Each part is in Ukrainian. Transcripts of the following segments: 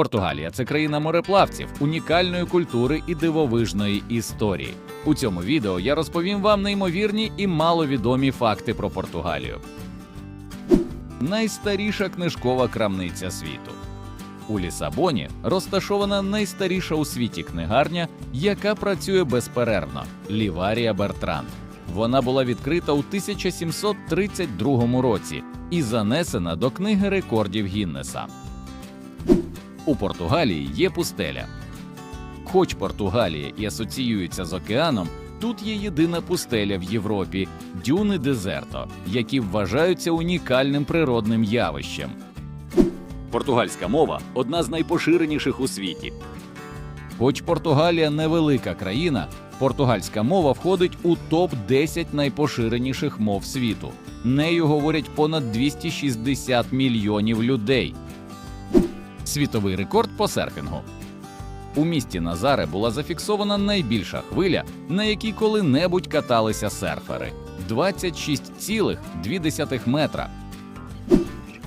Португалія це країна мореплавців, унікальної культури і дивовижної історії. У цьому відео я розповім вам неймовірні і маловідомі факти про Португалію. Найстаріша книжкова крамниця світу. У Лісабоні розташована найстаріша у світі книгарня, яка працює безперервно Ліварія Бертран. Вона була відкрита у 1732 році і занесена до книги рекордів Гіннеса. У Португалії є пустеля. Хоч Португалія і асоціюється з океаном, тут є єдина пустеля в Європі дюни дезерто, які вважаються унікальним природним явищем. Португальська мова одна з найпоширеніших у світі. Хоч Португалія невелика країна, португальська мова входить у топ 10 найпоширеніших мов світу. Нею говорять понад 260 мільйонів людей. Світовий рекорд по серфінгу. У місті Назаре була зафіксована найбільша хвиля, на якій коли-небудь каталися серфери 26,2 метра.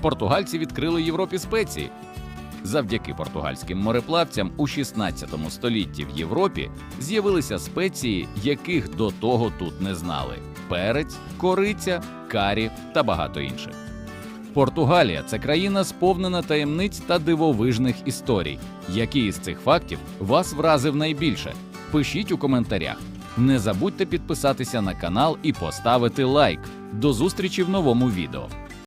Португальці відкрили Європі спеції. Завдяки португальським мореплавцям у 16 столітті в Європі з'явилися спеції, яких до того тут не знали: перець, кориця, карі та багато інших. Португалія це країна сповнена таємниць та дивовижних історій. Який із цих фактів вас вразив найбільше? Пишіть у коментарях. Не забудьте підписатися на канал і поставити лайк. До зустрічі в новому відео.